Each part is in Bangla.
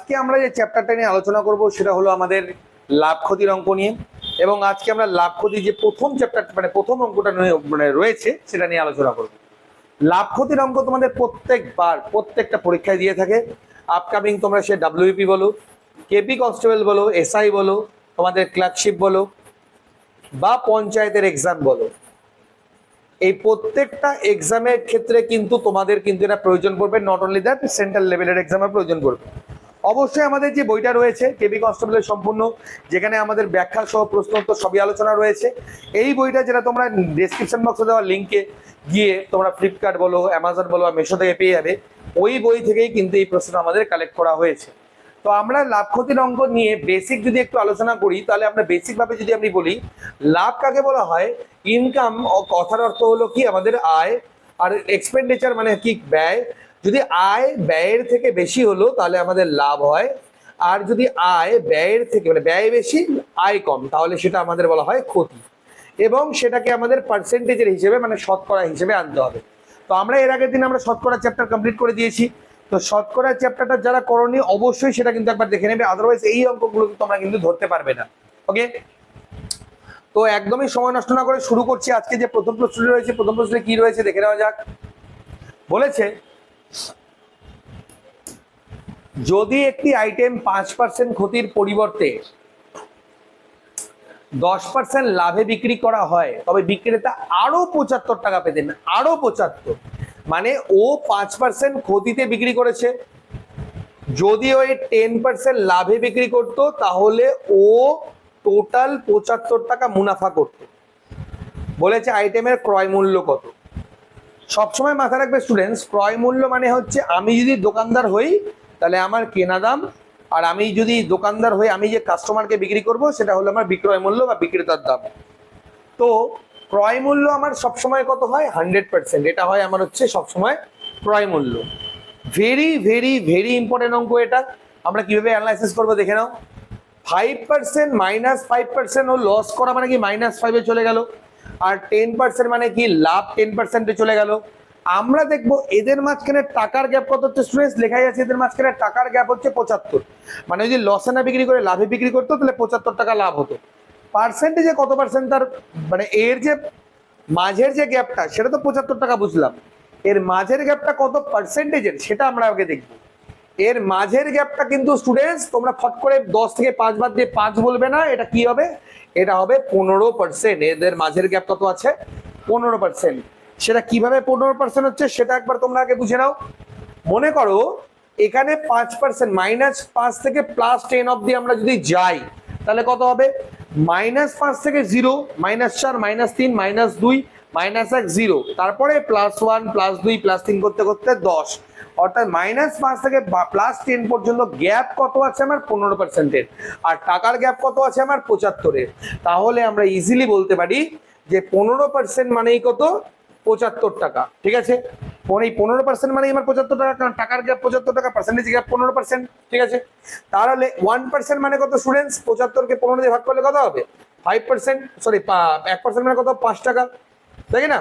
আজকে আমরা যে চ্যাপ্টারটা নিয়ে আলোচনা করব, সেটা হলো আমাদের লাভ ক্ষতির অঙ্ক নিয়ে। এবং আজকে আমরা লাভ ক্ষতির যে প্রথম চ্যাপ্টার মানে প্রথম অঙ্কটা মানে রয়েছে, সেটা নিয়ে আলোচনা করব। লাভ ক্ষতির অঙ্ক তোমাদের প্রত্যেকবার, প্রত্যেকটা পরীক্ষায় দিয়ে থাকে। আপকামিং তোমরা সে ডাব্লিউপি বলো কেপি কনস্টেবল বলো এসআই বলো, তোমাদের ক্লার্কশিপ বলো, বা পঞ্চায়েতের এক্সাম বলো। এই প্রত্যেকটা এক্সামের ক্ষেত্রে কিন্তু তোমাদের কিন্তু এটা প্রয়োজন পড়বে নট অনলি দ্যাট সেন্ট্রাল লেভেলের এক্সামের প্রয়োজন পড়বে। অবশ্যই আমাদের যে বইটা রয়েছে কেবি কনস্টেবলের সম্পূর্ণ, যেখানে আমাদের ব্যাখ্যা সহ প্রশ্ন উত্তর সবই আলোচনা রয়েছে। এই বইটা যেটা তোমরা ডেসক্রিপশন বক্সে দেওয়া লিঙ্কে গিয়ে তোমরা ফ্লিপকার্ট বলো অ্যামাজন বলো বা মেশো থেকে পেয়ে যাবে। ওই বই থেকেই কিন্তু এই প্রশ্ন আমাদের কালেক্ট করা হয়েছে। তো আমরা লাভ ক্ষতির অঙ্ক নিয়ে বেসিক যদি একটু আলোচনা করি, তাহলে আমরা বেসিক ভাবে যদি আমি বলি, লাভ কাকে বলা হয়? ইনকাম কথার অর্থ হলো কি? আমাদের আয় আর এক্সপেন্ডিচার মানে কি? ব্যয়। যদি আয় ব্যয়ের থেকে বেশি হলো, তাহলে আমাদের লাভ হয়। আর যদি আয় ব্যয়ের থেকে মানে ব্যয় বেশি, আয় কম, তাহলে সেটা আমাদের বলা হয় ক্ষতি। এবং সেটাকে আমাদের পার্সেন্টেজের হিসেবে মানে শতকরা হিসেবে আনতে হবে। তো আমরা এর আগের দিন আমরা শতকরা চ্যাপ্টার কমপ্লিট করে দিয়েছি। তো শতকরা চ্যাপ্টারটা যারা করনি, অবশ্যই সেটা কিন্তু একবার দেখে নেবে। আদারওয়াইজ এই অঙ্কগুলো তোমরা কিন্তু ধরতে পারবে না। ওকে তো একদমই সময় নষ্ট না করে শুরু করছি আজকে যে প্রথম প্রশ্নটি রয়েছে। প্রথম প্রশ্নে কি রয়েছে? দেখে নেওয়া যাক। বলেছে যদি একটি আইটেম পাঁচ পার্সেন্ট ক্ষতির পরিবর্তে দশ পার্সেন্ট লাভে বিক্রি করা হয়, তবে বিক্রেতা আরও পঁচাত্তর টাকা পেতেন আরও পঁচাত্তর। মানে ও পাঁচ পার্সেন্ট ক্ষতিতে বিক্রি করেছে। যদি ওই টেন পার্সেন্ট লাভে বিক্রি করতো, তাহলে ও টোটাল পঁচাত্তর টাকা মুনাফা করত। বলেছে আইটেমের ক্রয় মূল্য কত? সবসময় মাথায় রাখবে স্টুডেন্টস ক্রয় মূল্য মানে হচ্ছে আমি যদি দোকানদার হই, তাহলে আমার কেনা দাম, আর আমি যদি দোকানদার হই আমি যে কাস্টমারকে বিক্রি করব, সেটা হলো আমার বিক্রয় মূল্য বা বিক্রেতার দাম। তো ক্রয় মূল্য আমার সবসময় কত হয়? হান্ড্রেড পার্সেন্ট এটা হয় আমার হচ্ছে সবসময় ক্রয় মূল্য। ভেরি ভেরি ভেরি ইম্পর্টেন্ট অঙ্ক এটা। আমরা কীভাবে অ্যানালাইসিস করব দেখে নাও। Five percent minus five percent ও লস করা মানে কি? মাইনাস ফাইভে চলে গেল। আর টেন পার্সেন্ট মানে কি? লাভ টেন পার্সেন্টে চলে গেল। আমরা দেখব এদের মাঝখানে টাকার গ্যাপ কত হচ্ছে? স্টুডেন্টস লেখাই আছে এদের মাঝখানে টাকার গ্যাপ হচ্ছে পঁচাত্তর। মানে যদি লসে না বিক্রি করে লাভে বিক্রি করতো, তাহলে পঁচাত্তর টাকা লাভ হতো। পার্সেন্টেজে কত পার্সেন্ট তার? মানে এর যে মাঝের যে গ্যাপটা সেটা তো পঁচাত্তর টাকা বুঝলাম। এর মাঝের গ্যাপটা কত পার্সেন্টেজের সেটা আমরা আগে দেখব। এর মাঝের গ্যাপটা কিন্তু স্টুডেন্টস তোমরা ফট করে দশ থেকে পাঁচ বাদ দিয়ে পাঁচ বলবে না, এটা কি হবে? এটা হবে পনেরো পার্সেন্ট এদের মাঝের গ্যাপ কত আছে? পনেরো পার্সেন্ট সেটা কীভাবে পনেরো পার্সেন্ট হচ্ছে সেটা একবার তোমরা আগে বুঝে নাও। মনে করো, এখানে পাঁচ পার্সেন্ট মাইনাস পাঁচ থেকে প্লাস টেন অব্দি আমরা যদি যাই, তাহলে কত হবে? মাইনাস পাঁচ থেকে জিরো মাইনাস চার মাইনাস তিন মাইনাস দুই মাইনাস এক জিরো। তারপরে প্লাস ওয়ান প্লাস দুই প্লাস তিন করতে করতে দশ। অর্থাৎ মাইনাস পাঁচ থেকে প্লাস টেন পর্যন্ত গ্যাপ কত আছে আমার? পনেরো পার্সেন্টের আর টাকার গ্যাপ কত আছে আমার? পঁচাত্তরের তাহলে আমরা ইজিলি বলতে পারি যে পনেরো পার্সেন্ট মানেই কত? পঁচাত্তর টাকা। ঠিক আছে? এই পনেরো পার্সেন্ট মানে আমার পঁচাত্তর টাকা, কারণ টাকার গ্যাপ পঁচাত্তর টাকা পার্সেন্টেজ গ্যাপ পনেরো পার্সেন্ট ঠিক আছে? তাহলে ওয়ান পার্সেন্ট মানে কত স্টুডেন্টস পঁচাত্তরকে পনেরো দিয়ে ভাগ করলে কত হবে? ফাইভ পার্সেন্ট সরি এক পার্সেন্ট মানে কত? পাঁচ টাকা। তাই না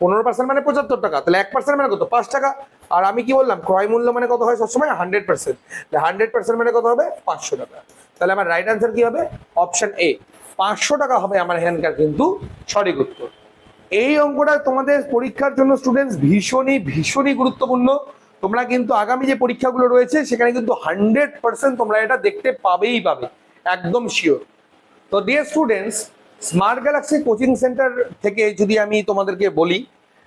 পনেরো পার্সেন্ট মানে পঁচাত্তর টাকা, তাহলে এক পার্সেন্ট মানে কত? পাঁচ টাকা। আর আমি কি বললাম, ক্রয় মূল্য মানে কত হয় সবসময়? হান্ড্রেড পার্সেন্ট হান্ড্রেড পার্সেন্ট মানে কত হবে? পাঁচশো টাকা। তাহলে আমার রাইট আনসার কি হবে? অপশন এ পাঁচশো টাকা হবে আমার এখানকার কিন্তু সঠিক উত্তর। এই অঙ্কটা তোমাদের পরীক্ষার জন্য স্টুডেন্টস ভীষণই ভীষণই গুরুত্বপূর্ণ। তোমরা কিন্তু আগামী যে পরীক্ষাগুলো রয়েছে, সেখানে কিন্তু হান্ড্রেড পার্সেন্ট তোমরা এটা দেখতে পাবেই পাবে। একদম শিওর তো dear students smart galaxy coaching centre থেকে যদি আমি তোমাদেরকে বলি,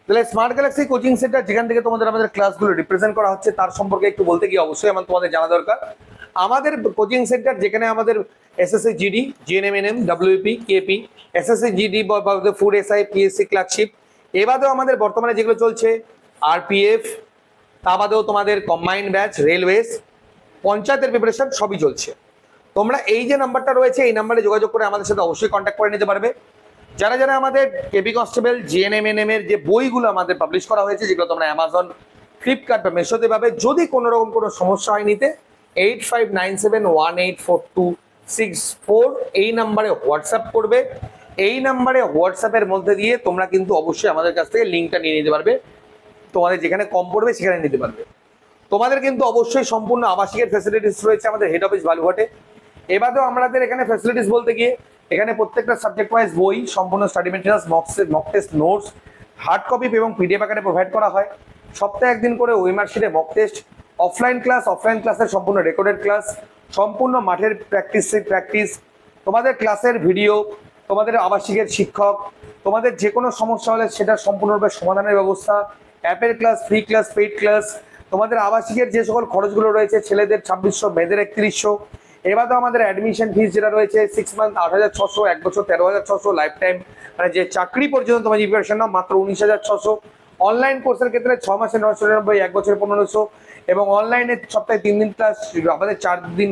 তাহলে স্মার্ট গ্যালাক্সি কোচিং সেন্টার যেখান থেকে তোমাদের আমাদের ক্লাসগুলো রিপ্রেজেন্ট করা হচ্ছে, তার সম্পর্কে একটু বলতে গিয়ে অবশ্যই আমার তোমাদের জানা দরকার। আমাদের কোচিং সেন্টার যেখানে আমাদের SSC GD জিএনএমএনএম WP KP SSC GD food SI PSC clerkship এবাদেও আমাদের বর্তমানে যেগুলো চলছে আরপিএফ তা বাদেও তোমাদের কম্বাইন্ড ব্যাচ রেলওয়েজ পঞ্চায়েতের প্রিপারেশন সবই চলছে। তোমরা এই যে নাম্বারটা রয়েছে, এই নাম্বারে যোগাযোগ করে আমাদের সাথে অবশ্যই কন্ট্যাক্ট করে নিতে পারবে। যারা যারা আমাদের কেবি কনস্টেবল জিএনএমএনএম এর যে বইগুলো আমাদের পাবলিশ করা হয়েছে, যেগুলো তোমরা অ্যামাজন ফ্লিপকার্ট বা মেশোতে পাবে, যদি কোনো রকম কোনো সমস্যা হয় নিতে eight five nine seven one eight four two six four এই নাম্বারে হোয়াটসঅ্যাপ করবে। এই নাম্বারে হোয়াটসঅ্যাপের মধ্যে দিয়ে তোমরা কিন্তু অবশ্যই আমাদের কাছ থেকে লিঙ্কটা নিয়ে নিতে পারবে। তোমাদের যেখানে কম পড়বে, সেখানে নিতে পারবে। তোমাদের কিন্তু অবশ্যই সম্পূর্ণ আবাসিকের ফ্যাসিলিটিস রয়েছে আমাদের হেড অফিস বালুঘাটে। এবারেও আমাদের এখানে ফ্যাসিলিটিস বলতে গিয়ে এখানে প্রত্যেকটা সাবজেক্ট ওয়াইজ বই, সম্পূর্ণ study materials mock mock test notes hard copy এবং পিডিএফ আকারে প্রোভাইড করা হয়। সপ্তাহে একদিন করে ওয়েমার শিটে mock test offline class offline ক্লাসের সম্পূর্ণ রেকর্ডেড ক্লাস সম্পূর্ণ মাঠের প্র্যাকটিস প্র্যাকটিস তোমাদের ক্লাসের ভিডিও তোমাদের আবাসিকের শিক্ষক, তোমাদের যে কোনো সমস্যা হলে সেটা সম্পূর্ণরূপে সমাধানের ব্যবস্থা অ্যাপের class free class paid class তোমাদের আবাসিকের যে সকল খরচগুলো রয়েছে, ছেলেদের ছাব্বিশশো, মেয়েদের একত্রিশশো এবার তো আমাদের অ্যাডমিশন ফিস যেটা রয়েছে সিক্স মান্থ আট হাজার ছশো, এক বছর তেরো হাজার ছশো লাইফ টাইম মানে যে চাকরি পর্যন্ত তোমার প্রিপারেশন নাও, মাত্র উনিশ হাজার ছশো। অনলাইন কোর্সের ক্ষেত্রে ছ মাসে নশো নিরানব্বই, এক বছর পনেরোশো। এবং অনলাইনে সপ্তাহে তিন দিন ক্লাস আমাদের চার দিন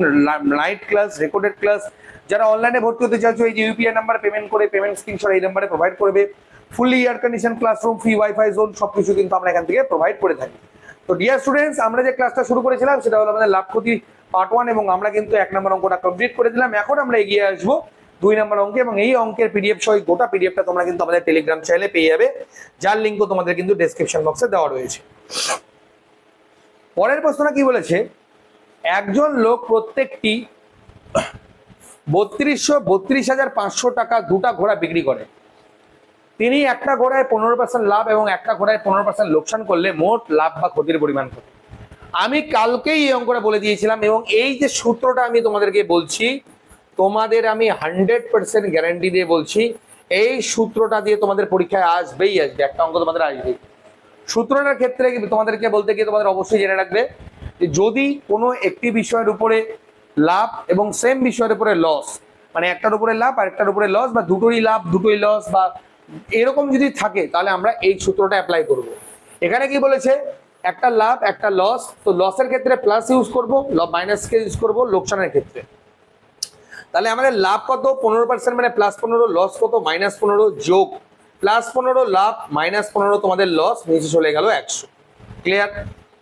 নাইট ক্লাস রেকর্ডেড ক্লাস যারা অনলাইনে ভর্তি হতে চাইছো, এই যে ইউপিআই নাম্বার পেমেন্ট করে পেমেন্ট স্ক্রিনশট এই নাম্বারে প্রোভাইড করবে। Fully air condition classroom free wifi zone সব কিছু কিন্তু আমরা এখান থেকে প্রোভাইড করে থাকি। তো ডিয়ার স্টুডেন্টস আমরা যে ক্লাসটা শুরু করেছিলাম, সেটা হলো আমাদের লাভ ক্ষতি পার্ট ওয়ান এবং আমরা কিন্তু এক নম্বর অঙ্কটা কমপ্লিট করে দিলাম। এখন আমরা এগিয়ে আসব দুই নম্বর অঙ্কে এবং এই অঙ্কের পিডিএফ সহ গোটা পিডিএফটা তোমরা কিন্তু আমাদের টেলিগ্রাম চ্যানেলে পেয়ে যাবে। যার লিঙ্কও তোমাদের কিন্তু ডেসক্রিপশন বক্সে দেওয়া রয়েছে। পরের প্রশ্নটা কি বলেছে? একজন লোক প্রত্যেকটি বত্রিশশো বত্রিশ হাজার পাঁচশো টাকা দুটা ঘোড়া বিক্রি করে। তিনি একটা ঘোড়ায় পনেরো পার্সেন্ট লাভ এবং একটা ঘোড়ায় পনেরো পার্সেন্ট লোকসান করলে মোট লাভ বা ক্ষতির পরিমাণ কত? আমি কালকেই এই অঙ্কটা বলে দিয়েছিলাম এবং এই যে সূত্রটা আমি তোমাদেরকে বলছি, তোমাদের আমি হান্ড্রেড পার্সেন্ট গ্যারান্টি দিয়ে বলছি, এই সূত্রটা দিয়ে তোমাদের পরীক্ষায় আসবেই আসবে, একটা অঙ্ক তোমাদের আসবেই। সূত্রটার ক্ষেত্রে তোমাদেরকে বলতে গিয়ে তোমাদের অবশ্যই জেনে রাখবে যে যদি কোনো একটি বিষয়ের উপরে লাভ এবং সেম বিষয়ের উপরে লস মানে একটার উপরে লাভ আর একটার উপরে লস বা দুটোই লাভ, দুটোই লস বা এরকম যদি থাকে, তাহলে আমরা এই সূত্রটা অ্যাপ্লাই করব। এখানে কি বলেছে? একটা লাভ, একটা লস তো লসের ক্ষেত্রে প্লাস ইউজ করব মাইনাসকে ইউজ করব, লোকসানের ক্ষেত্রে। তাহলে আমাদের লাভ কত? পনেরো পার্সেন্ট মানে প্লাস পনেরো লস কত? মাইনাস পনেরো যোগ। প্লাস পনেরো লাভ মাইনাস পনেরো তোমাদের লস নিচে চলে গেল একশো। ক্লিয়ার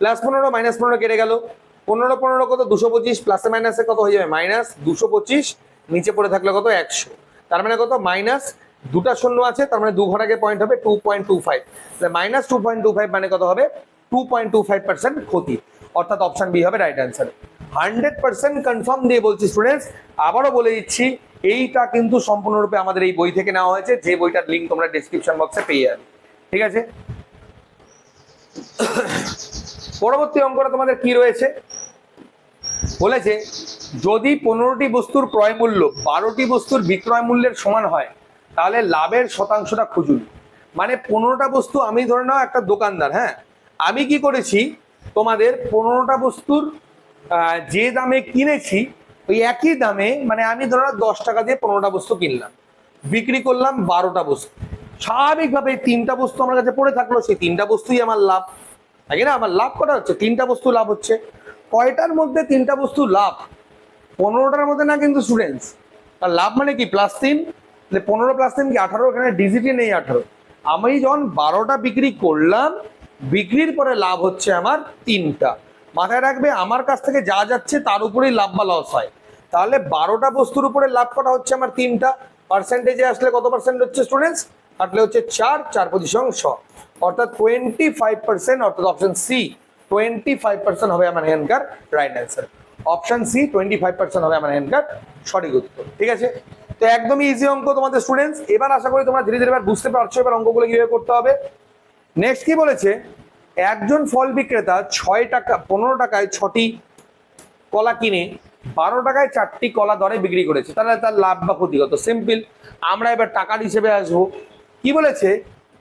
প্লাস পনেরো মাইনাস পনেরো কেটে গেল। পনেরো পনেরো কত? দুশো পঁচিশ প্লাসে মাইনাসে কত হয়ে যাবে? মাইনাস দুশো পঁচিশ, নিচে পড়ে থাকলে কত? একশো। তার মানে কত? মাইনাস দুটা শূন্য আছে, তার মানে দু ঘন্টাকে পয়েন্ট হবে two point two five minus two point two five মানে কত হবে? Two point two five percent ক্ষতি। অর্থাৎ অপশন বি হবে right answer hundred percent confirm দিয়ে বলছি স্টুডেন্টস আবারও বলে দিচ্ছি, এইটা কিন্তু সম্পূর্ণরূপে আমাদের এই বই থেকে নেওয়া হয়েছে, যে বইটার লিঙ্ক তোমরা ডিসক্রিপশন বক্সে পেয়ে যাবে। ঠিক আছে? পরবর্তী অঙ্কটা তোমাদের কি রয়েছে? বলেছে, যদি পনেরোটি বস্তুর ক্রয় মূল্য বারোটি বস্তুর বিক্রয় মূল্যের সমান হয়, তাহলে লাভের শতাংশটা খুঁজুন। মানে পনেরোটা বস্তু আমি ধরে নাও একটা দোকানদার হ্যাঁ? আমি কি করেছি? তোমাদের পনেরোটা বস্তুর যে দামে কিনেছি, ওই একই দামে মানে আমি ধরো দশ টাকা দিয়ে পনেরোটা বস্তু কিনলাম। বিক্রি করলাম বারোটা বস্তু। স্বাভাবিকভাবে তিনটা বস্তু আমার কাছে পড়ে থাকল, সেই তিনটা বস্তুই আমার লাভ। তাই না? আমার লাভ কটা হচ্ছে? তিনটা বস্তু লাভ হচ্ছে। কয়টার মধ্যে তিনটা বস্তু লাভ? পনেরোটার মধ্যে না কিন্তু স্টুডেন্টস আর লাভ মানে কি? প্লাস তিন? পনেরো প্লাস তিন কি আঠারো? এখানে ডিজিটই নেই আঠারো। আমি যখন বারোটা বিক্রি করলাম বিক্রির পরে লাভ হচ্ছে আমার তিনটা। মাথায় রাখবে, আমার কাছ থেকে যা যাচ্ছে তার উপরেই লাভ বা লস হয়। তাহলে বারোটা বস্তুর উপরে লাভ করা হচ্ছে আমার তিনটা। পার্সেন্টেজে আসলে কত পার্সেন্ট হচ্ছে স্টুডেন্টস তাহলে হচ্ছে চার চার পঁচিশ অংশ অর্থাৎ টোয়েন্টি ফাইভ পার্সেন্ট অর্থাৎ option C twenty five percent হবে আমার হ্যান্ডকার right answer option C twenty five percent হবে আমার হ্যান্ডকার সঠিক উত্তর। ঠিক আছে? তো একদমই ইজি অঙ্ক তোমাদের স্টুডেন্টস এবার আশা করি তোমরা ধীরে ধীরে এবার বুঝতে পারছ এবার অঙ্কগুলো কীভাবে করতে হবে। নেক্সট কি বলেছে? একজন ফল বিক্রেতা ছয় টাকা, পনেরো টাকায় ছটি কলা কিনে বারো টাকায় চারটি কলা দরে বিক্রি করেছে। তাহলে তার লাভ বা ক্ষতিগত সিম্পল আমরা এবার টাকার হিসেবে আসব। কি বলেছে?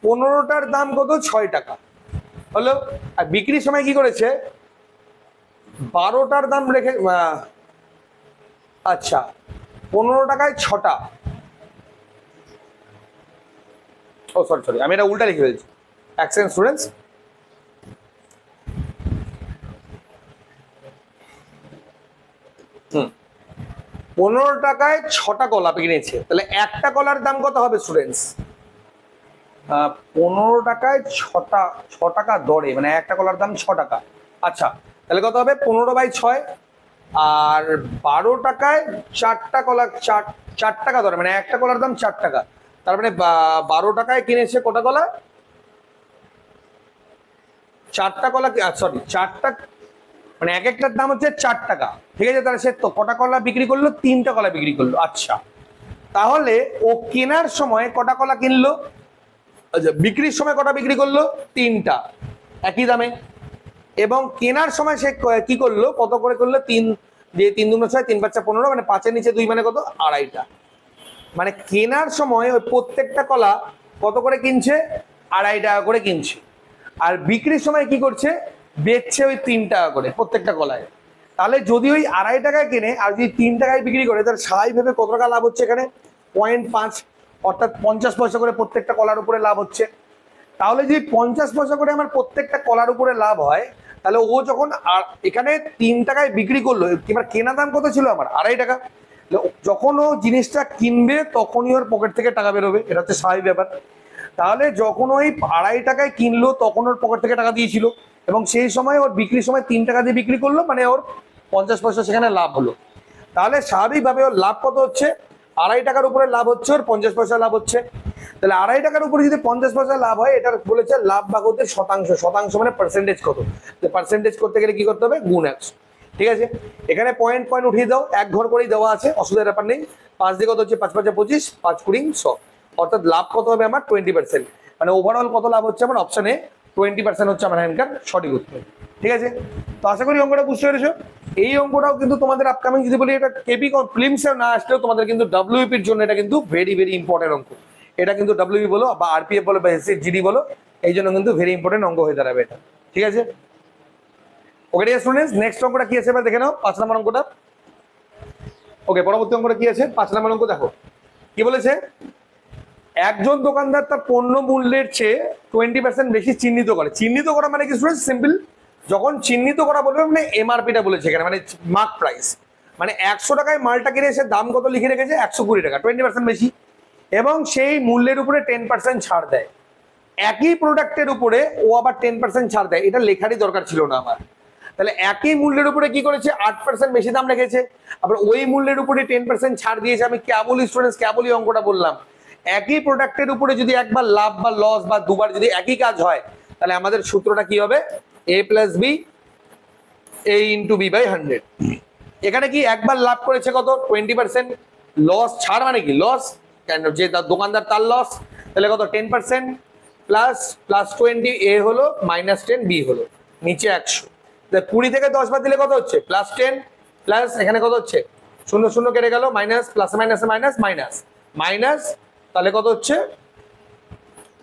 পনেরোটার দাম কত? ছয় টাকা। হলো? আর বিক্রির সময় কি করেছে? বারোটার দাম রেখে আচ্ছা পনেরো টাকায় ছটা। ও সরি সরি আমি এটা উল্টা লিখে ফেলছি। অ্যাক্সেন্ট স্টুডেন্টস পনেরো টাকায় ছটা কলা কিনেছে তাহলে একটা কলার দাম কত হবে স্টুডেন্টস পনেরো টাকায় ছটা ছ টাকা দরে মানে একটা কলার দাম ছ টাকা। আচ্ছা তাহলে কত হবে? পনেরো বাই ছয়। আর বারো টাকায় চারটা কলা চার চার টাকা দরে মানে একটা কলার দাম চার টাকা। তার মানে বারো টাকায় কিনেছে কটা কলা? চারটা কলা সরি চারটা মানে এক একটার দাম হচ্ছে চার টাকা। ঠিক আছে, তাহলে সে তো কটা কলা বিক্রি করল? তিনটা কলা বিক্রি করল। আচ্ছা। তাহলে ও কেনার সময় কটা কলা কিনলো? আচ্ছা বিক্রির সময় কটা বিক্রি করল? তিনটা। একই দামে। এবং কেনার সময় সে ক- করল? কত করে করল? তিন দিয়ে তিন দুনো ছয়, তিন পাঁচটা পনেরো মানে পাঁচের নিচে দুই মানে কত? আড়াইটা। মানে কেনার সময় ওই প্রত্যেকটা কলা কত করে কিনছে? আড়াই টাকা করে কিনছে। আর বিক্রির সময় কি করছে? বেচছে ওই তিন টাকা করে, প্রত্যেকটা কলায় তাহলে যদি ওই আড়াই টাকায় কেনে, আর যদি তিন টাকায় বিক্রি করে, তাহলে স্বাভাবিকভাবে কত টাকা লাভ হচ্ছে এখানে? পয়েন্ট পাঁচ, অর্থাৎ পঞ্চাশ পয়সা করে প্রত্যেকটা কলার উপরে লাভ হচ্ছে। তাহলে যদি পঞ্চাশ পয়সা করে আমার প্রত্যেকটা কলার উপরে লাভ হয়, তাহলে ও যখন এখানে তিন টাকায় বিক্রি করল, এবার কেনা দাম কত ছিল আমার? আড়াই টাকা। যখন ও জিনিসটা কিনবে, তখনই ওর পকেট থেকে টাকা বেরোবে। এটা হচ্ছে স্বাভাবিক ব্যাপার। তাহলে যখন ওই আড়াই টাকায় কিনলো, তখন ওর পকেট থেকে টাকা দিয়েছিল। এবং সেই সময় ওর বিক্রির সময় তিন টাকা দিয়ে বিক্রি করল মানে ওর পঞ্চাশ পয়সা সেখানে লাভ হলো। তাহলে স্বাভাবিকভাবে ওর লাভ কত হচ্ছে? আড়াই টাকার উপরে লাভ হচ্ছে, ওর পঞ্চাশ পয়সা লাভ হচ্ছে। তাহলে আড়াই টাকার উপরে যদি পঞ্চাশ পয়সা লাভ হয় এটা বলেছে লাভ ভাগতের শতাংশ। শতাংশ মানে পার্সেন্টেজ কত? পার্সেন্টেজ করতে গেলে কি করতে হবে? গুণ একশো ঠিক আছে? এখানে পয়েন্ট পয়েন্ট উঠিয়ে দাও, এক ঘর করেই দেওয়া আছে, অসুবিধার ব্যাপার নেই। পাঁচ দিয়ে কত হচ্ছে? পাঁচ, পাঁচে, পঁচিশ, পাঁচ কুড়ি শ অর্থাৎ লাভ কত হবে আমার? টোয়েন্টি পার্সেন্ট মানে ওভারঅল কত লাভ হচ্ছে? আমার অপশনে টোয়েন্টি পার্সেন্ট হচ্ছে আমার এখানকার সঠিক উত্তর। ঠিক আছে? তো আশা করি অঙ্কটা বুঝতে পেরেছ? এই অঙ্কটাও কিন্তু তোমাদের আপকামিং যদি বলি, এটা কেবি ফিল্মসে না আসলেও তোমাদের কিন্তু ডাব্লিউপির জন্য এটা কিন্তু ভেরি ভেরি ইম্পর্টেন্ট অঙ্ক। এটা কিন্তু ডাব্লিউপি বলো বা আরপিএফ বলো বা এসসি জিডি বলো, এই জন্য কিন্তু ভেরি ইম্পর্টেন্ট অঙ্ক হয়ে দাঁড়াবে এটা। ঠিক আছে? ওকে ঠিক স্টুডেন্টস নেক্সট অঙ্কটা কি আছে এবার দেখে নাও, পাঁচ নম্বর অঙ্কটা। ওকে পরবর্তী অঙ্কটা কি আছে? পাঁচ নম্বর অঙ্ক দেখো। কি বলেছে? একজন দোকানদার তার পণ্য মূল্যের চেয়ে টোয়েন্টি পার্সেন্ট বেশি চিহ্নিত করে। চিহ্নিত করা মানে কি স্টুডেন্ট সিম্পল যখন চিহ্নিত করা বলবে মানে এমআরপিটা বলেছে এখানে মানে মার্ক প্রাইস মানে একশো টাকায় মালটা কিনে এসে দাম কত লিখে রেখেছে? একশো কুড়ি টাকা টোয়েন্টি পার্সেন্ট বেশি। এবং সেই মূল্যের উপরে টেন পার্সেন্ট ছাড় দেয়। একই প্রোডাক্টের উপরে ও আবার টেন পার্সেন্ট ছাড় দেয়। এটা লেখারই দরকার ছিল না আমার। তাহলে একই মূল্যের উপরে কি করেছে? আট পার্সেন্ট বেশি দাম রেখেছে। আবার ওই মূল্যের উপরে টেন পার্সেন্ট ছাড় দিয়েছে। আমি কেবলই স্টুডেন্টস কেবলই অঙ্কটা বললাম। একই প্রোডাক্টের উপরে যদি একবার লাভ বা লস বা দুবার যদি একই কাজ হয়, তাহলে আমাদের সূত্রটা কি হবে? A plus B A into B by hundred এখানে কি একবার লাভ করেছে কত? টোয়েন্টি পার্সেন্ট লস ছাড় মানে কি? লস কেন যে দোকানদার তার লস তাহলে কত? Ten percent plus plus twenty এ হলো মাইনাস টেন বি হলো, নিচে একশো। কুড়ি থেকে দশ বার দিলে কত হচ্ছে? প্লাস টেন প্লাস এখানে কত হচ্ছে? শূন্য শূন্য কেটে গেল minus plus minus minus minus minus তাহলে কত হচ্ছে?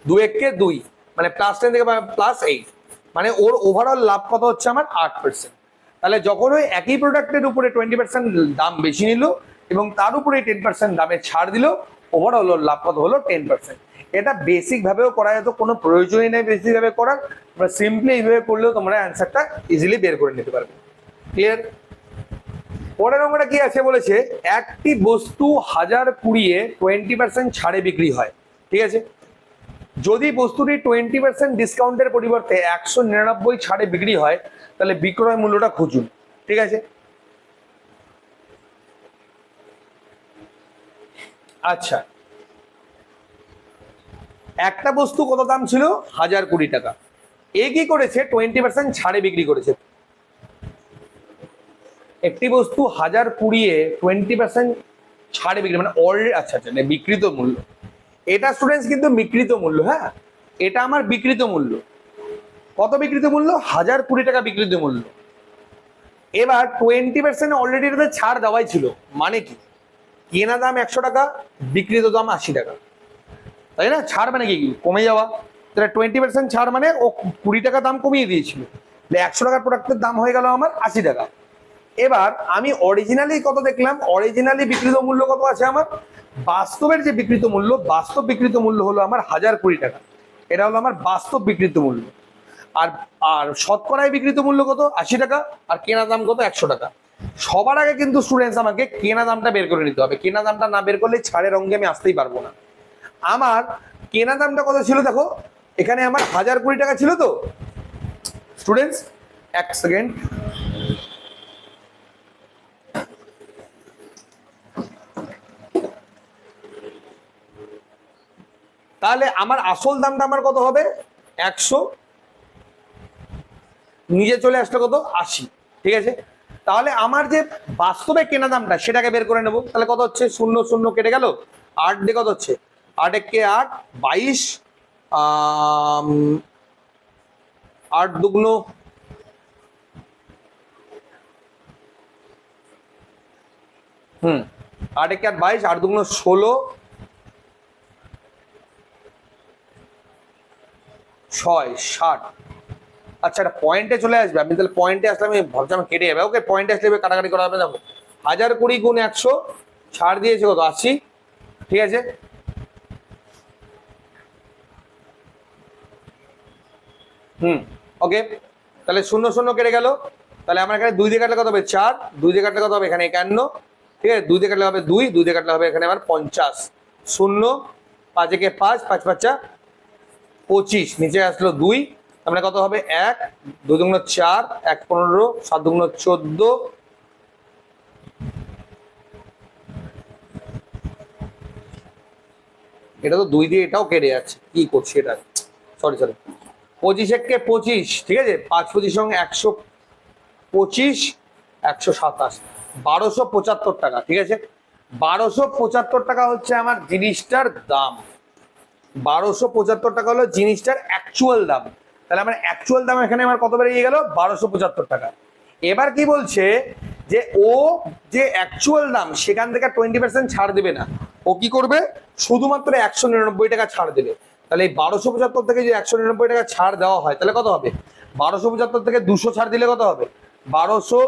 দু এককে দুই। মানে প্লাস টেন থেকে প্লাস এইট মানে ওর ওভারঅল লাভ কত হচ্ছে আমার? আট পার্সেন্ট তাহলে যখন ওই একই প্রোডাক্টের উপরে টোয়েন্টি পার্সেন্ট দাম বেশি নিল এবং তার উপরে টেন পার্সেন্ট দামে ছাড় দিল ওভারঅল ওর লাভ কত হলো? টেন পার্সেন্ট এটা বেসিক ভাবেও করা যেত, কোনো প্রয়োজনই নেই বেসিকভাবে করার। তোমরা সিম্পলি এইভাবে করলেও তোমরা অ্যান্সারটা ইজিলি বের করে নিতে পারবে। ক্লিয়ার পরের নম্বরটা কি আছে বলেছে? একটি বস্তু হাজার কুড়িয়ে টোয়েন্টি পার্সেন্ট ছাড়ে বিক্রি হয়। ঠিক আছে? যদি বস্তুটি টোয়েন্টি পার্সেন্ট ডিসকাউন্টের পরিবর্তে একশো নিরানব্বই ছাড়ে বিক্রি হয়, তাহলে বিক্রয় মূল্যটা খুঁজুন। ঠিক আছে? আচ্ছা। একটা বস্তু কত দাম ছিল? হাজার কুড়ি টাকা। এ কি করেছে? টোয়েন্টি পার্সেন্ট ছাড়ে বিক্রি করেছে। একটি বস্তু হাজার কুড়িয়ে টোয়েন্টি পার্সেন্ট ছাড়ে বিক্রি মানে অলরেডি আচ্ছা আচ্ছা মানে বিকৃত মূল্য। এটা স্টুডেন্টস কিন্তু বিকৃত মূল্য হ্যাঁ? এটা আমার বিকৃত মূল্য। কত বিকৃত মূল্য? হাজার কুড়ি টাকা বিকৃত মূল্য। এবার টোয়েন্টি পার্সেন্ট অলরেডি এটাতে ছাড় দেওয়াই ছিল। মানে কি? কেনা দাম একশো টাকা, বিক্রিত দাম আশি টাকা। তাই না? ছাড় মানে কি? কমে যাওয়া। তাহলে টোয়েন্টি পার্সেন্ট ছাড় মানে ও কুড়ি টাকা দাম কমিয়ে দিয়েছিল। একশো টাকার প্রোডাক্টের দাম হয়ে গেল আমার আশি টাকা। এবার আমি অরিজিনালি কত দেখলাম? অরিজিনালি বিকৃত মূল্য কত আছে আমার? বাস্তবের যে বিকৃত মূল্য, বাস্তব বিকৃত মূল্য হলো আমার হাজার কুড়ি টাকা। এটা হলো আমার বাস্তব বিকৃত মূল্য। আর আর শতকরায় বিকৃত মূল্য কত? আশি টাকা। আর কেনা দাম কত? একশো টাকা। সবার আগে কিন্তু স্টুডেন্টস আমাকে কেনা দামটা বের করে নিতে হবে। কেনা দামটা না বের করলে ছাড়ের অঙ্গে আমি আসতেই পারব না। আমার কেনা দামটা কত ছিল দেখো? এখানে আমার হাজার কুড়ি টাকা ছিল তো? স্টুডেন্টস এক সেকেন্ড তাহলে আমার আসল দামটা আমার কত হবে? একশো। নিজে চলে আসলো কত? আশি। ঠিক আছে? তাহলে আমার যে বাস্তবে কেনা দামটা, সেটাকে বের করে নেব। তাহলে কত হচ্ছে? শূন্য শূন্য কেটে গেল। আট দিয়ে কত হচ্ছে? আট একে আট, বাইশ আট দুগ্ন হুম, আট একে আট, বাইশ, আট দুগ্ন ষোলো ছয় ষাট আচ্ছা এটা পয়েন্টে চলে আসবে। আমি তাহলে পয়েন্টে আসলে আমি ভাবছিলাম কেটে যাবে। ওকে পয়েন্টে আসলে কাটাকাটি করা হবে। দেখো, হাজার কুড়ি গুণ একশো ছাড় দিয়েছে কত? আশি। ঠিক আছে? হুম ওকে তাহলে শূন্য শূন্য কেটে গেল। তাহলে আমার এখানে দুই দিয়ে কাটলে কত হবে? চার। দুই দিয়ে কাটলে কত হবে? এখানে একান্ন। ঠিক আছে? দুই দিয়ে কাটলে হবে দুই দুই দিয়ে কাটলে হবে এখানে আমার পঞ্চাশ। শূন্য পাঁচ একে পাঁচ পাঁচ পাঁচা পঁচিশ, নিচে আসলো দুই, তার মানে কত হবে এক, দুই দুগুণ চার, এক পনেরো, সাত দুগুণ চোদ্দ। এটা তো দুই দিয়ে এটাও কেটে যাচ্ছে, কি করছি এটা? সরি সরি পঁচিশ এককে পঁচিশ, ঠিক আছে? পাঁচ পঁচিশ সঙ্গে একশো পঁচিশ, একশো সাতাশ। বারোশো পঁচাত্তর টাকা, ঠিক আছে? বারোশো পঁচাত্তর টাকা হচ্ছে আমার জিনিসটার দাম। বারোশো পঁচাত্তর টাকা হলো জিনিসটার অ্যাকচুয়াল দাম। তাহলে আমার অ্যাকচুয়াল দাম এখানে আমার কত বেরিয়ে গেল? বারোশো পঁচাত্তর টাকা। এবার কি বলছে যে ও যে অ্যাকচুয়াল দাম, সেখান থেকে টোয়েন্টি পার্সেন্ট ছাড় দেবে না। ও কি করবে? শুধুমাত্র একশো নিরানব্বই টাকা ছাড় দেবে। তাহলে এই বারোশো পঁচাত্তর থেকে যে একশো নিরানব্বই টাকা ছাড় দেওয়া হয়, তাহলে কত হবে? বারোশো পঁচাত্তর থেকে দুশো ছাড় দিলে কত হবে? বারোশো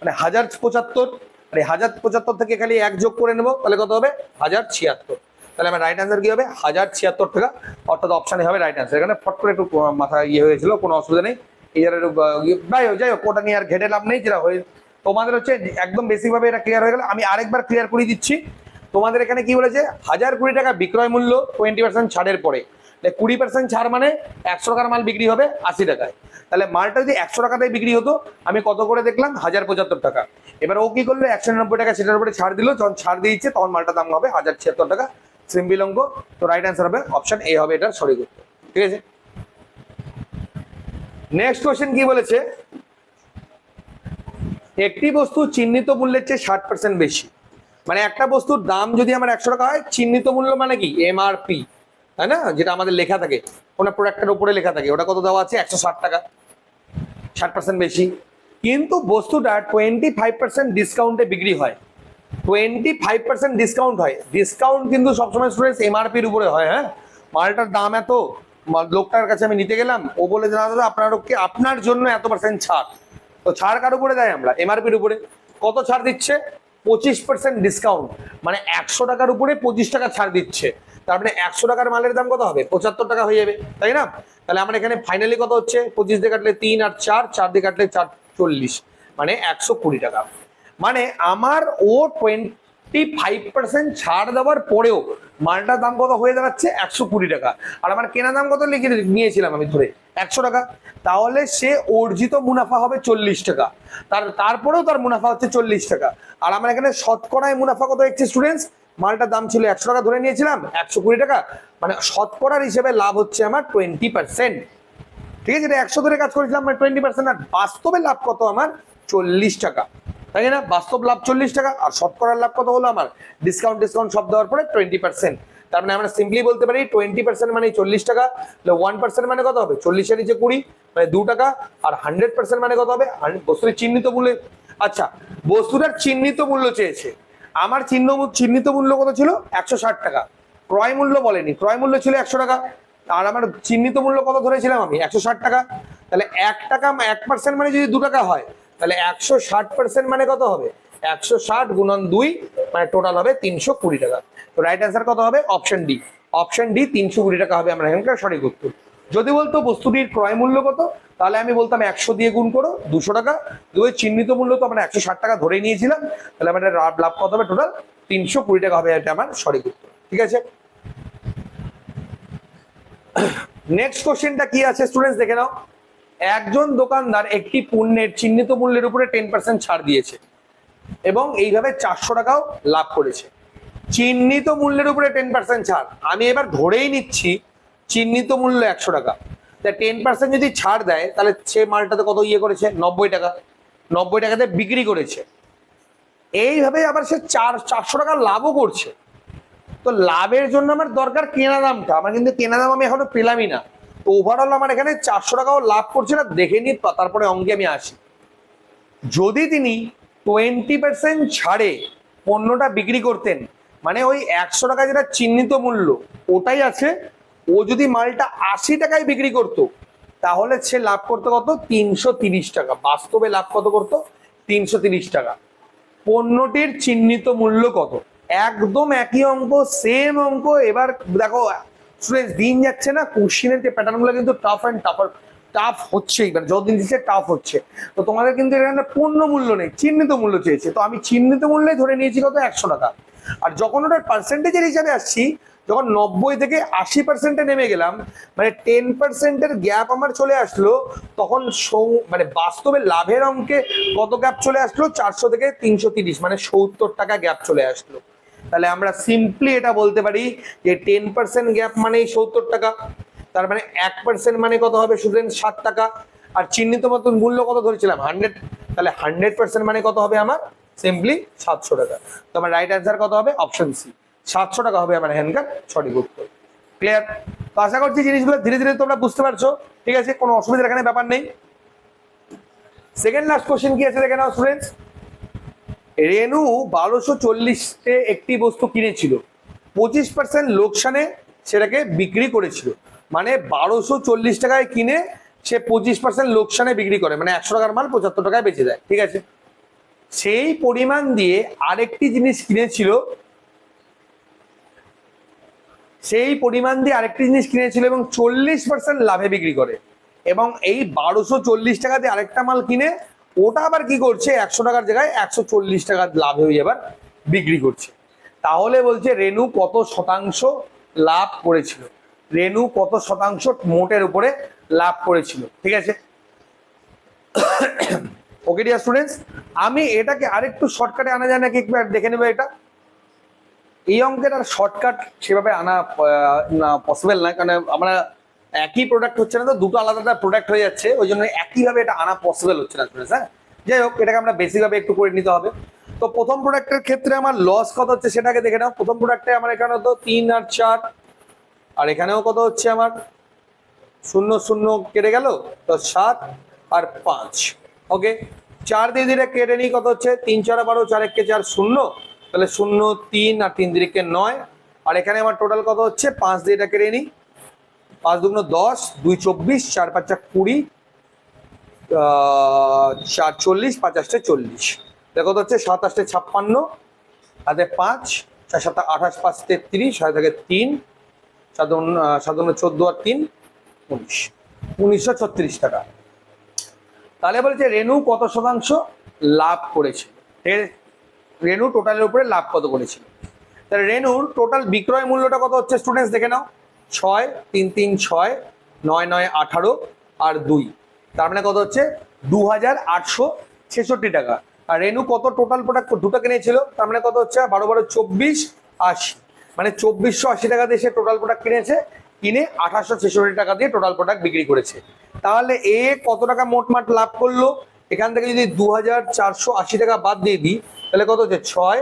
মানে হাজার পঁচাত্তর মানে হাজার পঁচাত্তর থেকে খালি এক যোগ করে নেব, তাহলে কত হবে? হাজার ছিয়াত্তর। তাহলে আমার রাইট অ্যান্সার কি হবে? হাজার ছিয়াত্তর টাকা। অর্থাৎ অপশানে হবে রাইট অ্যান্সার এখানে ফট করে একটু মাথা ইয়ে হয়েছিল কোনো অসুবিধা নেই। আহ, ইয়ে- যাই হোক যাই হোক ওটা নিয়ে আর ঘেটে লাভ নেই যেটা হয়ে তোমাদের হচ্ছে একদম বেসিক ভাবে এটা ক্লিয়ার হয়ে গেল। আমি আরেকবার ক্লিয়ার করে দিচ্ছি। তোমাদের এখানে কি বলেছে? হাজার কুড়ি টাকা বিক্রয় মূল্য টোয়েন্টি পার্সেন্ট ছাড়ের পরে। কুড়ি পার্সেন্ট ছাড় মানে একশো টাকার মাল বিক্রি হবে আশি টাকায়। তাহলে মালটা যদি একশো টাকাতে বিক্রি হতো আমি কত করে দেখলাম? হাজার পঁচাত্তর টাকা। এবার ও কি করল? একশো নিরানব্বই টাকা সেটার উপরে ছাড় দিল। যখন ছাড় দিয়েছে তখন মালটার দাম হবে হাজার ছিয়াত্তর টাকা। অঙ্ক তো রাইট অ্যান্সার হবে অপশন এ হবে এটার সঠিক উত্তর ঠিক আছে? নেক্সট কোয়েশ্চেন কি বলেছে? একটি বস্তু চিহ্নিত মূল্যের চেয়ে ষাট পার্সেন্ট বেশি। মানে একটা বস্তুর দাম যদি আমার একশো টাকা হয়, চিহ্নিত মূল্য মানে কি? এমআরপি তাই না? যেটা আমাদের লেখা থাকে। কোনো প্রোডাক্টের উপরে লেখা থাকে। ওটা কত দেওয়া আছে? একশো ষাট টাকা। ষাট পার্সেন্ট বেশি। কিন্তু বস্তুটা টোয়েন্টি ফাইভ পার্সেন্ট ডিসকাউন্টে বিক্রি হয়। টোয়েন্টি ফাইভ পার্সেন্ট ডিসকাউন্ট হয়। ডিসকাউন্ট কিন্তু সবসময় স্টুডেন্টস এমআরপির উপরে হয় হ্যাঁ? মালটার দাম এত লোকটার কাছে আমি নিতে গেলাম, ও বলে যে, না, দাদা আপনার আপনার জন্য এত পার্সেন্ট ছাড়। তো ছাড় কার উপরে দেয় আমরা? এমআরপির উপরে। কত ছাড় দিচ্ছে? পঁচিশ পার্সেন্ট ডিসকাউন্ট মানে একশো টাকার উপরে পঁচিশ টাকা ছাড় দিচ্ছে। তার মানে একশো টাকার মালের দাম কত হবে? পঁচাত্তর টাকা হয়ে যাবে, তাই না? তাহলে আমার এখানে ফাইনালি কত হচ্ছে? পঁচিশ দিয়ে কাটলে তিন আর চার চার দিয়ে কাটলে চার চল্লিশ। মানে একশো কুড়ি টাকা। মানে আমার ও টোয়েন্টি ফাইভ পার্সেন্ট ছাড় দেওয়ার পরেও মালটার দাম কত হয়ে দাঁড়াচ্ছে? একশো কুড়ি টাকা। আর আমার কেনা দাম কত লিখে নিয়েছিলাম আমি ধরে? একশো টাকা। তাহলে সে অর্জিত মুনাফা হবে চল্লিশ টাকা। তার, তারপরেও তার মুনাফা হচ্ছে চল্লিশ টাকা। আর আমার এখানে শতকরায় মুনাফা কত দেখছি স্টুডেন্টস মালটার দাম ছিল একশো টাকা ধরে নিয়েছিলাম, একশো কুড়ি টাকা। মানে শতকরার হিসেবে লাভ হচ্ছে আমার টোয়েন্টি পার্সেন্ট ঠিক আছে, এটা একশো ধরে কাজ করেছিলাম মানে টোয়েন্টি পার্সেন্ট আর বাস্তবে লাভ কত আমার? চল্লিশ টাকা। তাই না? বাস্তব লাভ চল্লিশ টাকা, আর শতকরার লাভ কত হলো আমার? ডিসকাউন্ট ডিসকাউন্ট সব দেওয়ার পরে টোয়েন্টি পার্সেন্ট তার মানে আমরা সিম্পলি বলতে পারি টোয়েন্টি পার্সেন্ট মানে চল্লিশ টাকা ওয়ান পার্সেন্ট মানে কত হবে? চল্লিশের নিচে কুড়ি মানে দু টাকা, আর হান্ড্রেড পার্সেন্ট মানে কত হবে? বস্তুর চিহ্নিত মূল্যে। আচ্ছা বস্তুটার চিহ্নিত মূল্য চেয়েছে। আমার চিহ্ন, চিহ্নিত মূল্য কত ছিল? একশো ষাট টাকা। ক্রয় মূল্য বলেনি। ক্রয় মূল্য ছিল একশো টাকা। আর আমার চিহ্নিত মূল্য কত ধরেছিলাম আমি? একশো ষাট টাকা। তাহলে এক টাকা, এক পার্সেন্ট মানে যদি দু টাকা হয় তাহলে একশো ষাট পার্সেন্ট মানে কত হবে? একশো ষাট গুণন দুই মানে টোটাল হবে তিনশো কুড়ি টাকা। তো রাইট অ্যান্সার কত হবে? অপশন ডি অপশন ডি তিনশো কুড়ি টাকা হবে আমরা এখানকার সঠিক উত্তর। যদি বলতো বস্তুটির ক্রয় মূল্য কত, তাহলে আমি বলতাম একশো দিয়ে গুণ করো, দুশো টাকা। দুই চিহ্নিত মূল্য তো আমরা একশো ষাট টাকা ধরে নিয়েছিলাম। তাহলে আমাদের লাভ লাভ কত হবে টোটাল তিনশো কুড়ি টাকা হবে এটা আমার সঠিক উত্তর। ঠিক আছে? নেক্সট কোশ্চেনটা কি আছে? স্টুডেন্টস দেখে নাও। একজন দোকানদার একটি পণ্যের চিহ্নিত মূল্যের উপরে টেন পার্সেন্ট ছাড় দিয়েছে এবং এইভাবে চারশো টাকাও লাভ করেছে। চিহ্নিত মূল্যের উপরে টেন পার্সেন্ট ছাড়। আমি এবার ধরেই নিচ্ছি চিহ্নিত মূল্য একশো টাকা। তা টেন পার্সেন্ট যদি ছাড় দেয়, তাহলে সে মালটাতে কত ইয়ে করেছে? নব্বই টাকা। নব্বই টাকাতে বিক্রি করেছে। এইভাবে আবার সে চার, চারশো টাকা লাভও করছে। তো লাভের জন্য আমার দরকার কেনা দামটা। আমার কিন্তু কেনা দাম আমি এখনও পেলামই না। ওভারঅল আমার এখানে চারশো টাকাও লাভ করছে না, দেখে নি তারপরে অঙ্কে আমি আসি। যদি তিনি টোয়েন্টি পার্সেন্ট ছাড়ে পণ্যটা বিক্রি করতেন মানে ওই একশো টাকা যেটা চিহ্নিত মূল্য, ওটাই আছে, ও যদি মালটা আশি টাকায় বিক্রি করতো, তাহলে সে লাভ করতে কত? তিনশো তিরিশ টাকা। বাস্তবে লাভ কত করতো? তিনশো তিরিশ টাকা। পণ্যটির চিহ্নিত মূল্য কত? একদম একই অঙ্ক সেম অঙ্ক, এবার দেখো স্টুডেন্টস দিন যাচ্ছে না, কোশ্চিনের যে প্যাটার্নগুলো কিন্তু টাফ অ্যান্ড টাফার টাফ হচ্ছে এবার যতদিন দিচ্ছে টাফ হচ্ছে। তো তোমাদের কিন্তু এখানে পূর্ণ মূল্য নেই, চিহ্নিত মূল্য চেয়েছে। তো আমি চিহ্নিত মূল্যে ধরে নিয়েছি কত? একশো টাকা। আর যখন ওটার পার্সেন্টেজের হিসাবে আসছি, যখন নব্বই থেকে আশি পার্সেন্টে নেমে গেলাম মানে টেন পার্সেন্টের গ্যাপ আমার চলে আসলো, তখন মানে বাস্তবে লাভের অঙ্কে কত গ্যাপ চলে আসলো? চারশো থেকে তিনশো মানে সত্তর টাকা গ্যাপ চলে আসলো। তাহলে আমরা সিম্পলি এটা বলতে পারি যে টেন পার্সেন্ট গ্যাপ মানেই সত্তর টাকা। তার মানে এক পার্সেন্ট মানে কত হবে স্টুডেন্ট ষাট টাকা। আর চিহ্নিত মতন মূল্য কত ধরেছিলাম? হান্ড্রেড তাহলে হান্ড্রেড পার্সেন্ট মানে কত হবে আমার? সিম্পলি সাতশো টাকা। তো আমার রাইট অ্যান্সার কত হবে? অপশন সি সাতশো টাকা হবে আমার হ্যান্ডকার সঠিক উত্তর ক্লিয়ার তো আশা করছি জিনিসগুলো ধীরে ধীরে তোমরা বুঝতে পারছ। ঠিক আছে? কোনো অসুবিধার এখানে ব্যাপার নেই। সেকেন্ড লাস্ট কোশ্চেন কি আছে দেখে নাও স্টুডেন্টস রেনু বারোশো চল্লিশে একটি বস্তু কিনেছিল। পঁচিশ পার্সেন্ট লোকসানে সেটাকে বিক্রি করেছিল। মানে বারোশো চল্লিশ টাকায় কিনে সে পঁচিশ পার্সেন্ট লোকসানে বিক্রি করে। মানে একশো টাকার মাল পঁচাত্তর টাকায় বেঁচে দেয় ঠিক আছে? সেই পরিমাণ দিয়ে আরেকটি জিনিস কিনেছিল। সেই পরিমাণ দিয়ে আরেকটি জিনিস কিনেছিল এবং চল্লিশ পার্সেন্ট লাভে বিক্রি করে। এবং এই বারোশো চল্লিশ টাকা দিয়ে আরেকটা মাল কিনে ওটা আবার কি করছে? একশো টাকার জায়গায় একশো চল্লিশ টাকার লাভে হয়ে এবার বিক্রি করছে। তাহলে বলছে রেনু কত শতাংশ লাভ করেছিল? রেনু কত শতাংশ মোটের উপরে লাভ করেছিল? ঠিক আছে? ওকে ডিয়ার স্টুডেন্টস আমি এটাকে আরেকটু শর্টকাটে আনা যায় নাকি? একবার দেখে নেবে এটা। এই অঙ্কের আর শর্টকাট সেভাবে আনা পসিবল না কারণ আমরা একই প্রোডাক্ট হচ্ছে না তো, দুটো আলাদা আলাদা প্রোডাক্ট হয়ে যাচ্ছে, ওই জন্য একইভাবে এটা আনা পসিবল হচ্ছে না হ্যাঁ যাই হোক, এটাকে আমরা বেসিকভাবে একটু করে নিতে হবে। তো প্রথম প্রোডাক্টের ক্ষেত্রে আমার লস কত হচ্ছে সেটাকে দেখে নাও। প্রথম প্রোডাক্টে আমার এখানে তো তিন আর চার, আর এখানেও কত হচ্ছে আমার? শূন্য শূন্য কেটে গেল, তো সাত আর পাঁচ। ওকে চার দিয়ে দিলে কেটে নিই, কত হচ্ছে? তিন চার বারো চার একে চার শূন্য, তাহলে শূন্য, তিন আর তিন দিকে নয়। আর এখানে আমার টোটাল কত হচ্ছে? পাঁচ দিয়ে এটা কেটে নিই। পাঁচ দুগুণ দশ, দুই চব্বিশ, চার পাঁচটা কুড়ি চার চল্লিশ, পাঁচ আটটা চল্লিশ। দেখো তো হচ্ছে সাত আটটে ছাপ্পান্ন হাতে পাঁচ, চার সাত আঠাশ, পাঁচ তেত্রিশ হাতে থাকে তিন সাধারণ সাধারণ চোদ্দ আর তিন, উনিশ। উনিশশো ছত্রিশ টাকা। তাহলে বলছে রেনু কত শতাংশ? লাভ করেছে? রেনু টোটালের উপরে লাভ কত করেছিল তাহলে রেনুর টোটাল বিক্রয় মূল্যটা কত হচ্ছে? স্টুডেন্টস দেখে নাও। ছয় তিন তিন ছয় নয় নয় আঠারো আর দুই। তার মানে কত হচ্ছে? দু হাজার আটশো ছেষট্টি টাকা। আর রেনু কত টোটাল প্রোডাক্ট দুটো কিনেছিল তার মানে কত হচ্ছে? বারো বারো চব্বিশ আশি। মানে চব্বিশশো আশি টাকা দিয়ে সে টোটাল প্রোডাক্ট কিনেছে। কিনে আঠাশশো ছেষট্টি টাকা দিয়ে টোটাল প্রোডাক্ট বিক্রি করেছে। তাহলে এ কত টাকা মোটমাট লাভ করল? এখান থেকে যদি দু হাজার চারশো আশি টাকা বাদ দিয়ে দিই, তাহলে কত হচ্ছে? ছয়,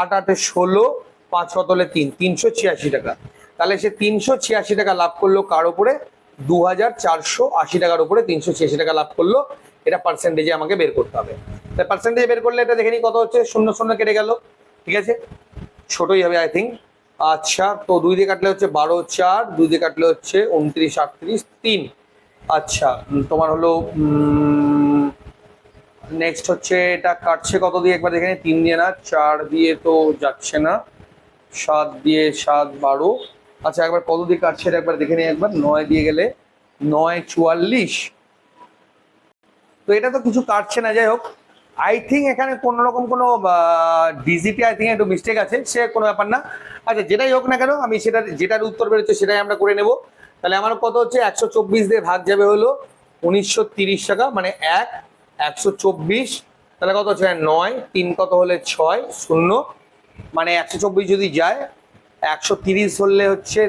আট, আটে ষোলো, পাঁচ কতলে তিন? তিনশো ছিয়াশি টাকা। তাহলে সে তিনশো ছিয়াশি টাকা লাভ করল কার উপরে? দু হাজার চারশো আশি টাকার উপরে তিনশো ছিয়াশি টাকা লাভ করল। এটা পার্সেন্টেজে আমাকে বের করতে হবে। তাই পার্সেন্টেজে বের করলে এটা দেখে কত হচ্ছে? শূন্য শূন্য কেটে গেল। ঠিক আছে? ছোটই হবে আই থিঙ্ক আচ্ছা তো দুই দিয়ে কাটলে হচ্ছে বারো চার, দুই দিয়ে কাটলে হচ্ছে উনত্রিশ, আটত্রিশ, তিন। আচ্ছা তোমার হলো নেক্সট হচ্ছে এটা কাটছে কত দিয়ে? একবার দেখে নিই। তিন দিয়ে না, চার দিয়ে তো যাচ্ছে না। সাত দিয়ে সাত বারো। আচ্ছা একবার কত দিয়ে কাটছে একবার দেখে নিই একবার। নয় দিয়ে গেলে নয় চুয়াল্লিশ। তো এটা তো কিছু কাটছে না, যাই হোক। আই থিঙ্ক এখানে কোনো রকম কোনো ডিজিটে আই থিঙ্ক একটু মিস্টেক আছে, সে কোনো ব্যাপার না। আচ্ছা যেটাই হোক না কেন, আমি সেটা যেটার উত্তর বেরোচ্ছে সেটাই আমরা করে নেব। তাহলে আমার কত হচ্ছে? একশো চব্বিশ দিয়ে ভাগ যাবে হলো উনিশশো তিরিশ টাকা মানে এক, একশো চব্বিশ। তাহলে কত হচ্ছে? নয়, তিন কত হলে ছয়, শূন্য। মানে একশো চব্বিশ যদি যায় একশো তিরিশ হলে হচ্ছে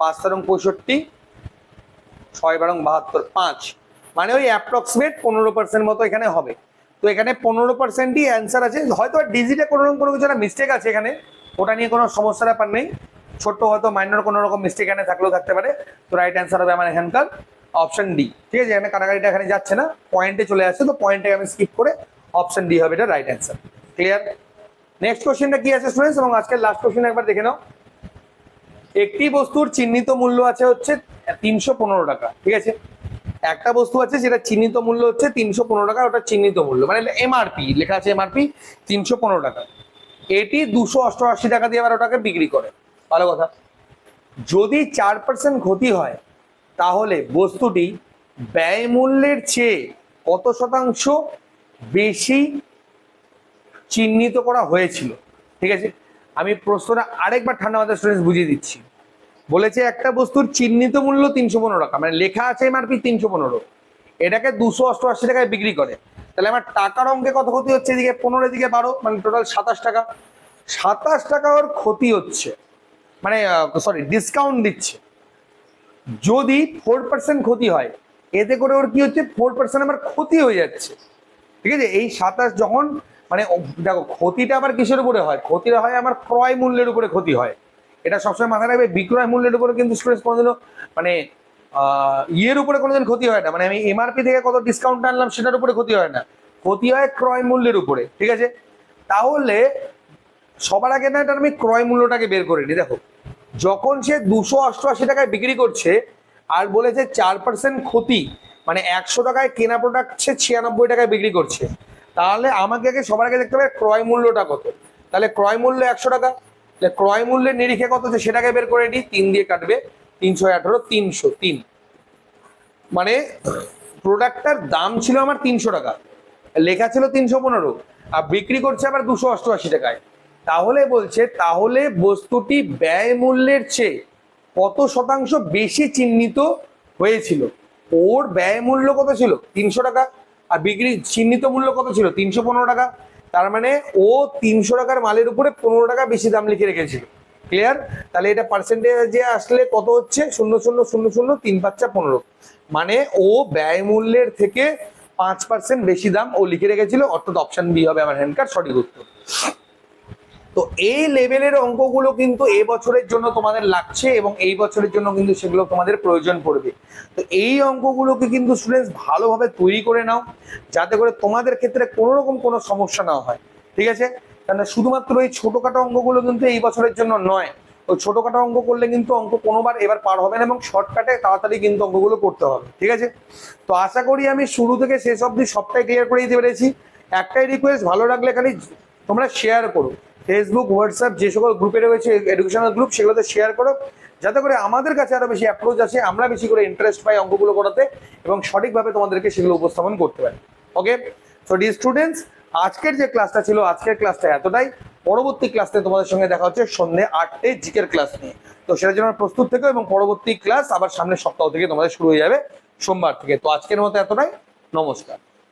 পাঁচ তেরং পঁয়ষট্টি, ছয় বারং বাহাত্তর, পাঁচ। মানে ওই অ্যাপ্রক্সিমেট পনেরো পার্সেন্ট মতো এখানে হবে। তো এখানে পনেরো পার্সেন্টই অ্যান্সার আছে। হয়তো ডিজিটে কোনো রকম কোনো কিছু একটা মিস্টেক আছে এখানে। ওটা নিয়ে কোনো সমস্যার ব্যাপার নেই। ছোট্ট হয়তো মাইনর কোনো রকম মিস্টেক এখানে থাকলেও থাকতে পারে। তো রাইট অ্যান্সার হবে আমার এখানকার অপশন ডি ঠিক আছে? এখানে কাটাকাটিটা এখানে যাচ্ছে না। পয়েন্টে চলে আসছে। তো পয়েন্টে আমি স্কিপ করে অপশন ডি হবে। এটা রাইট অ্যান্সার ক্লিয়ার নেক্সট কোশ্চেনটা কি আছে স্টুডেন্টস এবং আজকের লাস্ট কোশ্চেন একবার দেখে নাও। একটি বস্তুর চিহ্নিত মূল্য আছে হচ্ছে তিনশো পনেরো টাকা, ঠিক আছে? একটা বস্তু আছে যেটা চিহ্নিত মূল্য হচ্ছে তিনশো পনেরো টাকা, ওটা চিহ্নিত মূল্য। মানে এমআরপি লেখা আছে এমআরপি তিনশো পনেরো টাকা। এটি দুশো অষ্টআশি টাকা দিয়ে আবার ওটাকে বিক্রি করে। ভালো কথা। যদি চার পার্সেন্ট ক্ষতি হয়, তাহলে বস্তুটি ব্যয় মূল্যের চেয়ে কত শতাংশ বেশি চিহ্নিত করা হয়েছিল, ঠিক আছে? আমি প্রশ্নটা আরেকবার ঠান্ডা মাথায় স্টুডেন্টস বুঝিয়ে দিচ্ছি। বলেছে একটা বস্তুর চিহ্নিত মূল্য তিনশো পনেরো টাকা মানে লেখা আছে এমআরপি তিনশো পনেরো। এটাকে দুশো অষ্টআশি টাকায় বিক্রি করে। তাহলে আমার টাকার অঙ্কে কত ক্ষতি হচ্ছে এদিকে? পনেরো এদিকে বারো মানে টোটাল সাতাশ টাকা। সাতাশ টাকা ওর ক্ষতি হচ্ছে মানে সরি ডিসকাউন্ট দিচ্ছে। যদি ফোর পার্সেন্ট ক্ষতি হয়, এতে করে ওর কি হচ্ছে? ফোর পার্সেন্ট আমার ক্ষতি হয়ে যাচ্ছে। ঠিক আছে? এই সাতাশ যখন মানে দেখো, ক্ষতিটা আবার কিসের উপরে হয়? ক্ষতিটা হয় আমার ক্রয় মূল্যের উপরে ক্ষতি হয়। এটা সবসময় মাথায় রাখবে, বিক্রয় মূল্যের উপরে কিন্তু স্টুডেন্টস কোনোদিনও মানে ইয়ের উপরে কোনোদিন ক্ষতি হয় না। মানে আমি এমআরপি থেকে কত ডিসকাউন্ট আনলাম সেটার উপরে ক্ষতি হয় না। ক্ষতি হয় ক্রয় মূল্যের উপরে, ঠিক আছে? তাহলে সবার আগে না এটা আমি ক্রয় মূল্যটাকে বের করে নিই। দেখো, যখন সে দুশো অষ্টআশি টাকায় বিক্রি করছে আর বলেছে চার পার্সেন্ট ক্ষতি মানে একশো টাকায় কেনা প্রোডাক্ট সে ছিয়ানব্বই টাকায় বিক্রি করছে তাহলে আমাকে আগে সবার আগে দেখতে হবে ক্রয় মূল্যটা কত। তাহলে ক্রয় মূল্য একশো টাকা। তাহলে ক্রয় মূল্যের নিরিখে কত সেটাকে বের করে নিই তিন দিয়ে কাটবে তিনশো আঠারো, তিনশো তিন। মানে প্রোডাক্টটার দাম ছিল আমার তিনশো টাকা। লেখা ছিল তিনশো পনেরো, আর বিক্রি করছে আবার দুশো অষ্টআশি টাকায়। তাহলে বলছে, তাহলে বস্তুটি ব্যয় মূল্যের চেয়ে কত শতাংশ বেশি চিহ্নিত হয়েছিল? ওর ব্যয় মূল্য কত ছিল? তিনশো টাকা। আর বিক্রি চিহ্নিত মূল্য কত ছিল? তিনশো পনেরো টাকা। তার মানে ও তিনশো টাকার মালের উপরে পনেরো টাকা বেশি দাম লিখে রেখেছিল। ক্লিয়ার তাহলে এটা পার্সেন্টেজে আসলে কত হচ্ছে? শূন্য শূন্য শূন্য শূন্য, তিন পাঁচটা পনেরো। মানে ও ব্যয় মূল্যের থেকে পাঁচ পার্সেন্ট বেশি দাম ও লিখে রেখেছিল। অর্থাৎ অপশান বি হবে আমার হ্যান্ডকার সঠিক উত্তর। তো এই লেভেলের অঙ্কগুলো কিন্তু এই বছরের জন্য তোমাদের লাগছে এবং এই বছরের জন্য কিন্তু সেগুলো তোমাদের প্রয়োজন পড়বে। তো এই অঙ্কগুলোকে কিন্তু স্টুডেন্টস ভালোভাবে তৈরি করে নাও, যাতে করে তোমাদের ক্ষেত্রে কোনো রকম কোনো সমস্যা না হয়। ঠিক আছে? কারণ শুধুমাত্র এই ছোটোখাটো অঙ্কগুলো কিন্তু এই বছরের জন্য নয়। ওই ছোটোখাটো অঙ্ক করলে কিন্তু অঙ্ক কোনোবার এবার পার হবে না এবং শর্টকাটে তাড়াতাড়ি কিন্তু অঙ্কগুলো করতে হবে। ঠিক আছে? তো আশা করি আমি শুরু থেকে শেষ অবধি সবটাই ক্লিয়ার করে দিতে পেরেছি। একটাই রিকোয়েস্ট ভালো লাগলে খালি তোমরা শেয়ার করো। ফেসবুক হোয়াটসঅ্যাপ যে সকল গ্রুপে রয়েছে এডুকেশনাল গ্রুপ সেগুলোতে শেয়ার করো। যাতে করে আমাদের কাছে আরও বেশি অ্যাপ্রোচ আসে, আমরা বেশি করে ইন্টারেস্ট পাই অঙ্কগুলো করাতে এবং সঠিকভাবে তোমাদেরকে সেগুলো উপস্থাপন করতে পারি। ওকে সো ডি স্টুডেন্টস আজকের যে ক্লাসটা ছিল, আজকের ক্লাসটা এতটাই। পরবর্তী ক্লাসে তোমাদের সঙ্গে দেখা হচ্ছে সন্ধ্যে আটটে জিকের ক্লাস নিয়ে। তো সেটার জন্য প্রস্তুত থেকো এবং পরবর্তী ক্লাস আবার সামনের সপ্তাহ থেকে তোমাদের শুরু হয়ে যাবে সোমবার থেকে। তো আজকের মতো এতটাই। নমস্কার।